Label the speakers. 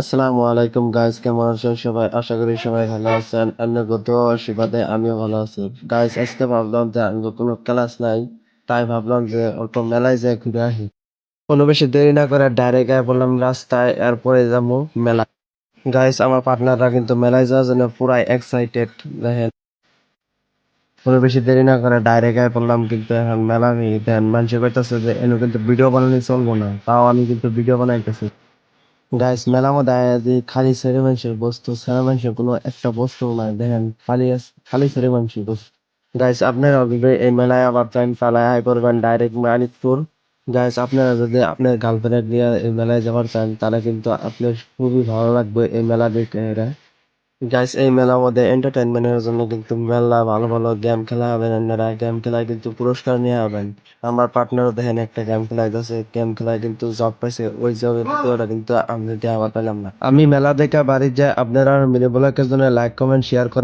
Speaker 1: আসসালামু আলাইকুম গাইস কেমন আছেন সবাই? আশা করি সবাই ভালো আছেন। আপনার গত আশীর্বাদে আমিও ভালো আছি। গাইস আজকে ভাবলাম যে আমি কোনো ক্লাস নাই, তাই ভাবলাম যে অল্প মেলায় যাই ঘুরে আসি। কোনো বেশি দেরি না করে ডাইরেক্ট আয় বললাম রাস্তায়, এরপরে যাব মেলা গাইস আমার পার্টনাররা কিন্তু মেলায় যাওয়ার জন্য পুরাই এক্সাইটেড দেখেন। কোনো বেশি দেরি না করে ডাইরেক্ট আয় বললাম, কিন্তু এখন মেলা নেই দেখেন মানুষ কইতাছে যে এনে কিন্তু ভিডিও বানানো চলবো না। তাও আমি কিন্তু ভিডিও বানাইতেছি। গাইস মেলামো যে খালি ছেলে মানুষের বস্তু সেরা মানুষের কোনো একটা বস্তু না, দেখেন, খালি খালি ছেলে মানুষের বস্তু। গাইস আপনারা যদি এই মেলায় আবার চান তাহলে আয় করবেন ডাইরেক্ট মানিকপুর। গাইস আপনারা যদি আপনার গার্লফ্রেন্ড নিয়ে এই মেলায় যাবার চান, তাহলে কিন্তু আপনার খুবই ভালো লাগবে এই মেলা দেখে। গাইস এই মেলার মধ্যে এন্টারটেনমেন্টের জন্য কিন্তু মেলা ভালো ভালো গেম খেলা হবেন আপনারা গেম খেলায় কিন্তু পুরস্কার নিয়ে হবেন আমার পার্টনারও দেখেন একটা গেম খেলায় যাচ্ছে। গেম খেলায় কিন্তু জব পাইছে। ওই জবের ভিতরে কিন্তু আমি দেওয়া পেলাম না। আমি মেলা দেখা বাড়ি যাই। আপনারা মিলে বলার জন্য লাইক কমেন্ট শেয়ার করে